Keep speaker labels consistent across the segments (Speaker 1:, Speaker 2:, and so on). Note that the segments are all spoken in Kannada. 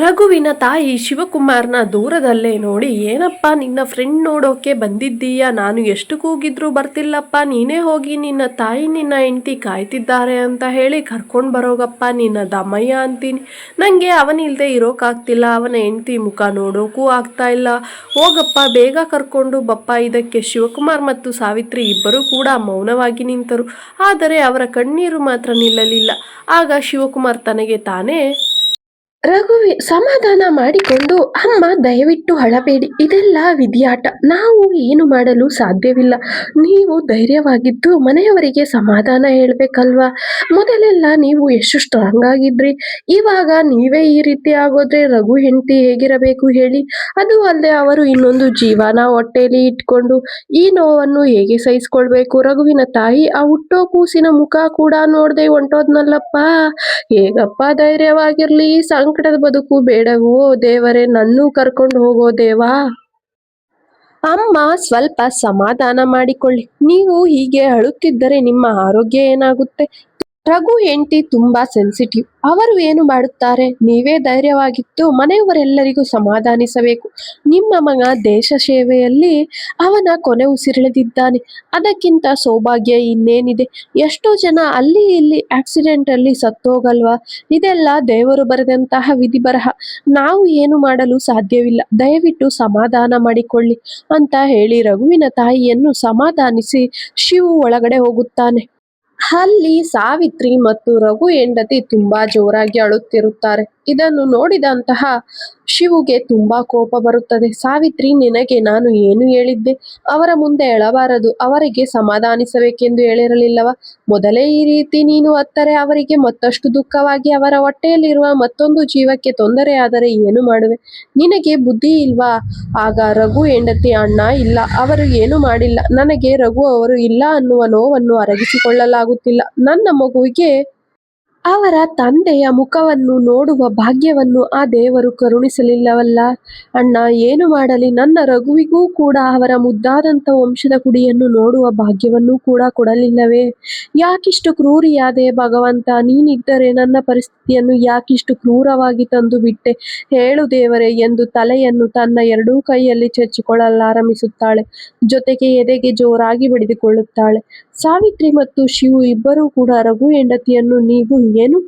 Speaker 1: ರಘುವಿನ ತಾಯಿ ಶಿವಕುಮಾರ್ನ ದೂರದಲ್ಲೇ ನೋಡಿ, ಏನಪ್ಪ, ನಿನ್ನ ಫ್ರೆಂಡ್ ನೋಡೋಕೆ ಬಂದಿದ್ದೀಯ? ನಾನು ಎಷ್ಟು ಕೂಗಿದ್ರೂ ಬರ್ತಿಲ್ಲಪ್ಪ. ನೀನೇ ಹೋಗಿ ನಿನ್ನ ತಾಯಿ, ನಿನ್ನ ಹೆಂಡತಿ ಕಾಯ್ತಿದ್ದಾರೆ ಅಂತ ಹೇಳಿ ಕರ್ಕೊಂಡು ಬರೋಗಪ್ಪ. ನಿನ್ನ ದಮಯ್ಯ ಅಂತೀನಿ. ನನಗೆ ಅವನಿಲ್ಲದೆ ಇರೋಕ್ಕಾಗ್ತಿಲ್ಲ ಅವನ ಹೆಂಡತಿ ಮುಖ ನೋಡೋಕ್ಕೂ ಆಗ್ತಾ ಇಲ್ಲ. ಹೋಗಪ್ಪ, ಬೇಗ ಕರ್ಕೊಂಡು ಬಪ್ಪ. ಇದಕ್ಕೆ ಶಿವಕುಮಾರ್ ಮತ್ತು ಸಾವಿತ್ರಿ ಇಬ್ಬರೂ ಕೂಡ ಮೌನವಾಗಿ ನಿಂತರು. ಆದರೆ ಅವರ ಕಣ್ಣೀರು ಮಾತ್ರ ನಿಲ್ಲಲಿಲ್ಲ. ಆಗ ಶಿವಕುಮಾರ್ ತನಗೆ ತಾನೇ ರಘುವಿ ಸಮಾಧಾನ ಮಾಡಿಕೊಂಡು, ಅಮ್ಮ, ದಯವಿಟ್ಟು ಹಳಬೇಡಿ ಇದೆಲ್ಲ ವಿಧಿಯಾಟ ನಾವು ಏನು ಮಾಡಲು ಸಾಧ್ಯವಿಲ್ಲ. ನೀವು ಧೈರ್ಯವಾಗಿದ್ದು ಮನೆಯವರಿಗೆ ಸಮಾಧಾನ ಹೇಳಬೇಕಲ್ವಾ? ಮೊದಲೆಲ್ಲ ನೀವು ಎಷ್ಟು ಸ್ಟ್ರಾಂಗ್ ಆಗಿದ್ರಿ. ಇವಾಗ ನೀವೇ ಈ ರೀತಿ ಆಗೋದ್ರೆ ರಘು ಹೆಂಡತಿ ಹೇಗಿರಬೇಕು ಹೇಳಿ. ಅದು ಅಲ್ಲದೆ ಅವರು ಇನ್ನೊಂದು ಜೀವನ ಹೊಟ್ಟೆಯಲ್ಲಿ ಇಟ್ಕೊಂಡು, ಈ ನೋವನ್ನು ಹೇಗೆ ಸಹಿಸ್ಕೊಳ್ಬೇಕು? ರಘುವಿನ ತಾಯಿ ಆ ಹುಟ್ಟೋ ಕೂಸಿನ ಮುಖ ಕೂಡ ನೋಡದೆ ಹೊಂಟೋದ್ನಲ್ಲಪ್ಪ. ಹೇಗಪ್ಪ ಧೈರ್ಯವಾಗಿರ್ಲಿ ಸಂಕಟದ ಬದುಕು ಬೇಡವೋ ದೇವರೇ, ನನ್ನೂ ಕರ್ಕೊಂಡು ಹೋಗೋ ದೇವಾ? ಅಮ್ಮ, ಸ್ವಲ್ಪ ಸಮಾಧಾನ ಮಾಡಿಕೊಳ್ಳಿ. ನೀವು ಹೀಗೆ ಅಳುತ್ತಿದ್ದರೆ ನಿಮ್ಮ ಆರೋಗ್ಯ ಏನಾಗುತ್ತೆ? ರಘು ಹೆಂಡತಿ ತುಂಬಾ ಸೆನ್ಸಿಟಿವ್ ಅವರು ಏನು ಮಾಡುತ್ತಾರೆ? ನೀವೇ ಧೈರ್ಯವಾಗಿದ್ದು ಮನೆಯವರೆಲ್ಲರಿಗೂ ಸಮಾಧಾನಿಸಬೇಕು. ನಿಮ್ಮ ಮಗ ದೇಶ ಸೇವೆಯಲ್ಲಿ ಅವನ ಕೊನೆ ಉಸಿರೆಳೆದಿದ್ದಾನೆ. ಅದಕ್ಕಿಂತ ಸೌಭಾಗ್ಯ ಇನ್ನೇನಿದೆ? ಎಷ್ಟೋ ಜನ ಅಲ್ಲಿ ಇಲ್ಲಿ ಆಕ್ಸಿಡೆಂಟ್ ಅಲ್ಲಿ ಸತ್ತೋಗಲ್ವಾ? ಇದೆಲ್ಲ ದೇವರು ಬರೆದಂತಹ ವಿಧಿ ಬರಹ ನಾವು ಏನು ಮಾಡಲು ಸಾಧ್ಯವಿಲ್ಲ. ದಯವಿಟ್ಟು ಸಮಾಧಾನ ಮಾಡಿಕೊಳ್ಳಿ ಅಂತ ಹೇಳಿ ರಘುವಿನ ತಾಯಿಯನ್ನು ಸಮಾಧಾನಿಸಿ ಶಿವು ಒಳಗಡೆ ಹೋಗುತ್ತಾನೆ. ಅಲ್ಲಿ ಸಾವಿತ್ರಿ ಮತ್ತು ರಘು ಹೆಂಡತಿ ತುಂಬಾ ಜೋರಾಗಿ ಅಳುತ್ತಿರುತ್ತಾರೆ. ಇದನ್ನು ನೋಡಿದಂತಹ ಶಿವುಗೆ ತುಂಬಾ ಕೋಪ ಬರುತ್ತದೆ. ಸಾವಿತ್ರಿ, ನಿನಗೆ ನಾನು ಏನು ಹೇಳಿದ್ದೆ? ಅವರ ಮುಂದೆ ಎಳಬಾರದು. ಅವರಿಗೆ ಸಮಾಧಾನಿಸಬೇಕೆಂದು ಹೇಳಿರಲಿಲ್ಲವ? ಮೊದಲೇ ಈ ರೀತಿ ನೀನು ಅತ್ತರೆ ಅವರಿಗೆ ಮತ್ತಷ್ಟು ದುಃಖವಾಗಿ ಅವರ ಹೊಟ್ಟೆಯಲ್ಲಿರುವ ಮತ್ತೊಂದು ಜೀವಕ್ಕೆ ತೊಂದರೆಯಾದರೆ ಏನು ಮಾಡುವೆ? ನಿನಗೆ ಬುದ್ಧಿ ಇಲ್ವಾ? ಆಗ ರಘು ಹೆಂಡತಿ, ಅಣ್ಣ, ಇಲ್ಲ. ಅವರು ಏನು ಮಾಡಿಲ್ಲ. ನನಗೆ ರಘು ಅವರು ಇಲ್ಲ ಅನ್ನುವ ನೋವನ್ನು ಅರಗಿಸಿಕೊಳ್ಳಲಾಗುತ್ತಿಲ್ಲ ನನ್ನ ಮಗುವಿಗೆ ಅವರ ತಂದೆಯ ಮುಖವನ್ನು ನೋಡುವ ಭಾಗ್ಯವನ್ನು ಆ ದೇವರು ಕರುಣಿಸಲಿಲ್ಲವಲ್ಲ? ಅಣ್ಣ, ಏನು ಮಾಡಲಿ? ನನ್ನ ರಘುವಿಗೂ ಕೂಡ ಅವರ ಮುದ್ದಾದಂಥ ವಂಶದ ಕುಡಿಯನ್ನು ನೋಡುವ ಭಾಗ್ಯವನ್ನು ಕೂಡ ಕೊಡಲಿಲ್ಲವೇ? ಯಾಕಿಷ್ಟು ಕ್ರೂರಿಯಾದೆ ಭಗವಂತ, ನೀನಿದ್ದರೆ ನನ್ನ ಪರಿಸ್ಥಿತಿಯನ್ನು ಯಾಕಿಷ್ಟು ಕ್ರೂರವಾಗಿ ತಂದು ಬಿಟ್ಟೆ? ಹೇಳು ದೇವರೇ ಎಂದು ತಲೆಯನ್ನು ತನ್ನ ಎರಡೂ ಕೈಯಲ್ಲಿ ಚಚ್ಚಿಕೊಳ್ಳಲಾರಂಭಿಸುತ್ತಾಳೆ. ಜೊತೆಗೆ ಎದೆಗೆ ಜೋರಾಗಿ ಬಡಿದುಕೊಳ್ಳುತ್ತಾಳೆ. ಸಾವಿತ್ರಿ ಮತ್ತು ಶಿವು ಇಬ್ಬರೂ ಕೂಡ ರಘು ಹೆಂಡತಿಯನ್ನು ನೀವು ಏನು?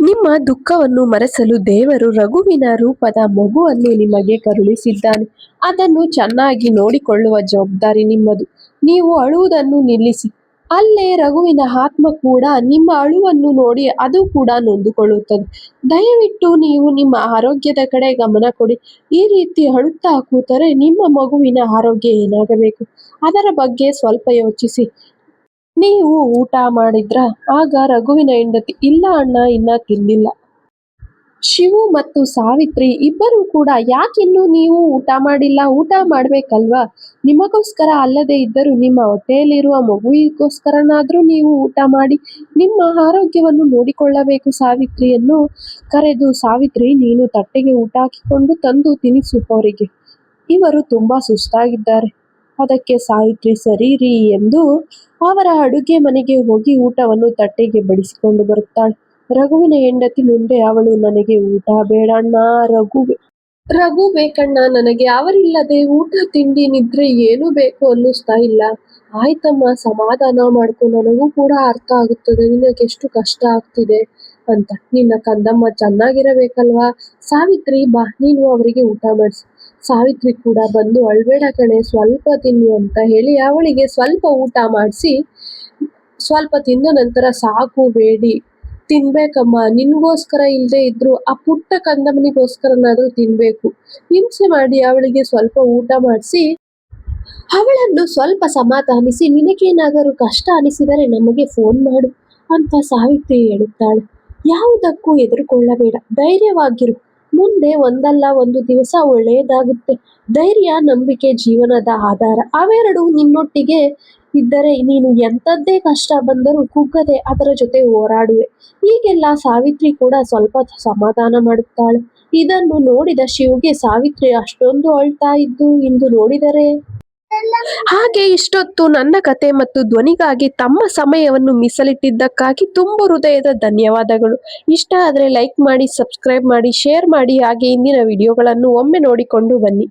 Speaker 1: ನಿಮ್ಮ ದುಃಖವನ್ನು ಮರೆಸಲು ದೇವರು ರಘುವಿನ ರೂಪದ ಮಗುವನ್ನು ನಿಮಗೆ ಕರುಳಿಸಿದ್ದಾನೆ ಅದನ್ನು ಚೆನ್ನಾಗಿ ನೋಡಿಕೊಳ್ಳುವ ಜವಾಬ್ದಾರಿ ನಿಮ್ಮದು. ನೀವು ಅಳುವುದನ್ನು ನಿಲ್ಲಿಸಿ. ಅಲ್ಲೇ ರಘುವಿನ ಆತ್ಮ ಕೂಡ ನಿಮ್ಮ ಅಳುವನ್ನು ನೋಡಿ ಅದು ಕೂಡ ನೊಂದುಕೊಳ್ಳುತ್ತದೆ. ದಯವಿಟ್ಟು ನೀವು ನಿಮ್ಮ ಆರೋಗ್ಯದ ಕಡೆ ಗಮನ ಕೊಡಿ. ಈ ರೀತಿ ಅಳುತ್ತಾ ಕೂತರೆ ನಿಮ್ಮ ಮಗುವಿನ ಆರೋಗ್ಯ ಏನಾಗಬೇಕು? ಅದರ ಬಗ್ಗೆ ಸ್ವಲ್ಪ ಯೋಚಿಸಿ. ನೀವು ಊಟ ಮಾಡಿದ್ರ ಆಗ ರಘುವಿನ ಹೆಂಡತಿ, ಇಲ್ಲ ಅಣ್ಣ, ಇನ್ನ ತಿಂದಿಲ್ಲ. ಶಿವು ಮತ್ತು ಸಾವಿತ್ರಿ ಇಬ್ಬರೂ ಕೂಡ, ಯಾಕಿನ್ನೂ ನೀವು ಊಟ ಮಾಡಿಲ್ಲ, ಊಟ ಮಾಡ್ಬೇಕಲ್ವಾ? ನಿಮಗೋಸ್ಕರ ಅಲ್ಲದೆ ಇದ್ದರೂ ನಿಮ್ಮ ಹೊಟ್ಟೆಯಲ್ಲಿರುವ ಮಗುವಿಗೋಸ್ಕರನಾದರೂ ನೀವು ಊಟ ಮಾಡಿ, ನಿಮ್ಮ ಆರೋಗ್ಯವನ್ನು ನೋಡಿಕೊಳ್ಳಬೇಕು ಸಾವಿತ್ರಿಯನ್ನು. ಕರೆದು, ಸಾವಿತ್ರಿ, ನೀನು ತಟ್ಟೆಗೆ ಊಟ ಹಾಕಿಕೊಂಡು ತಂದು ತಿನಿಸು ಅವರಿಗೆ ಇವರು ತುಂಬಾ ಸುಸ್ತಾಗಿದ್ದಾರೆ. ಅದಕ್ಕೆ ಸಾಯಿತ್ರಿ ಸರಿ ರೀ ಎಂದು ಅವರ ಅಡುಗೆ ಮನೆಗೆ ಹೋಗಿ ಊಟವನ್ನು ತಟ್ಟೆಗೆ ಬಡಿಸಿಕೊಂಡು ಬರುತ್ತಾಳೆ. ರಘುವಿನ ಹೆಂಡತಿ ಮುಂದೆ ಅವಳು, ನನಗೆ ಊಟ ಬೇಡಣ್ಣ, ರಘು ರಘು ಬೇಕಣ್ಣ, ನನಗೆ ಅವರಿಲ್ಲದೆ ಊಟ, ತಿಂಡಿ, ನಿದ್ರೆ ಏನು ಬೇಕು ಅನ್ನಿಸ್ತಾ ಇಲ್ಲ. ಆಯ್ತಮ್ಮ, ಸಮಾಧಾನ ಮಾಡ್ಕೊ, ನನಗೂ ಕೂಡ ಅರ್ಥ ಆಗುತ್ತದೆ, ನಿನಗೆ ಎಷ್ಟು ಕಷ್ಟ ಆಗ್ತಿದೆ ಅಂತ. ನಿನ್ನ ಕಂದಮ್ಮ ಚೆನ್ನಾಗಿರಬೇಕಲ್ವಾ? ಸಾವಿತ್ರಿ ಬಾ, ನೀನು ಅವರಿಗೆ ಊಟ ಮಾಡಿಸು. ಸಾವಿತ್ರಿ ಕೂಡ ಬಂದು, ಅಳ್ಬೇಡ ಕಣೆ, ಸ್ವಲ್ಪ ತಿನ್ನು ಅಂತ ಹೇಳಿ ಅವಳಿಗೆ ಸ್ವಲ್ಪ ಊಟ ಮಾಡಿಸಿ, ಸ್ವಲ್ಪ ತಿಂದ ನಂತರ ಸಾಕು, ಬೇಡಿ, ತಿನ್ಬೇಕಮ್ಮ, ನಿನ್ಗೋಸ್ಕರ ಇಲ್ಲದೆ ಇದ್ರು, ಆ ಪುಟ್ಟ ಕಂದಮ್ಮನಿಗೋಸ್ಕರನಾದ್ರೂ ತಿನ್ಬೇಕು. ಹಿಂಸೆ ಮಾಡಿ ಅವಳಿಗೆ ಸ್ವಲ್ಪ ಊಟ ಮಾಡಿಸಿ, ಅವಳನ್ನು ಸ್ವಲ್ಪ ಸಮಾಧಾನಿಸಿ, ನಿನಗೇನಾದರೂ ಕಷ್ಟ ಅನಿಸಿದರೆ ನಮಗೆ ಫೋನ್ ಮಾಡು ಅಂತ ಸಾವಿತ್ರಿ ಹೇಳುತ್ತಾಳೆ. ಯಾವುದಕ್ಕೂ ಎದುರುಕೊಳ್ಳಬೇಡ. ಧೈರ್ಯವಾಗಿರು. ಮುಂದೆ ಒಂದಲ್ಲ ಒಂದು ದಿವಸ ಒಳ್ಳೆಯದಾಗುತ್ತೆ. ಧೈರ್ಯ, ನಂಬಿಕೆ, ಜೀವನದ ಆಧಾರ. ಅವೆರಡು ನಿನ್ನೊಟ್ಟಿಗೆ ಇದ್ದರೆ ನೀನು ಎಂಥದ್ದೇ ಕಷ್ಟ ಬಂದರೂ ಕುಗ್ಗದೆ ಅದರ ಜೊತೆ ಹೋರಾಡುವೆ. ಹೀಗೆಲ್ಲ ಸಾವಿತ್ರಿ ಕೂಡ ಸ್ವಲ್ಪ ಸಮಾಧಾನ ಮಾಡುತ್ತಾಳೆ. ಇದನ್ನು ನೋಡಿದ ಶಿವಗೆ ಸಾವಿತ್ರಿ ಅಷ್ಟೊಂದು ಅಳ್ತಾ ಇದ್ದು, ಇಂದು ನೋಡಿದರೆ? ಹಾಗೆ ಇಷ್ಟೊತ್ತು ನನ್ನ ಕತೆ ಮತ್ತು ಧ್ವನಿಗಾಗಿ ತಮ್ಮ ಸಮಯವನ್ನು ಮೀಸಲಿಟ್ಟಿದ್ದಕ್ಕಾಗಿ ತುಂಬ ಹೃದಯದ ಧನ್ಯವಾದಗಳು. ಇಷ್ಟ ಆದರೆ ಲೈಕ್ ಮಾಡಿ, ಸಬ್ಸ್ಕ್ರೈಬ್ ಮಾಡಿ, ಶೇರ್ ಮಾಡಿ, ಹಾಗೆ ಇಂದಿನ ವಿಡಿಯೋಗಳನ್ನು ಒಮ್ಮೆ ನೋಡಿಕೊಂಡು ಬನ್ನಿ.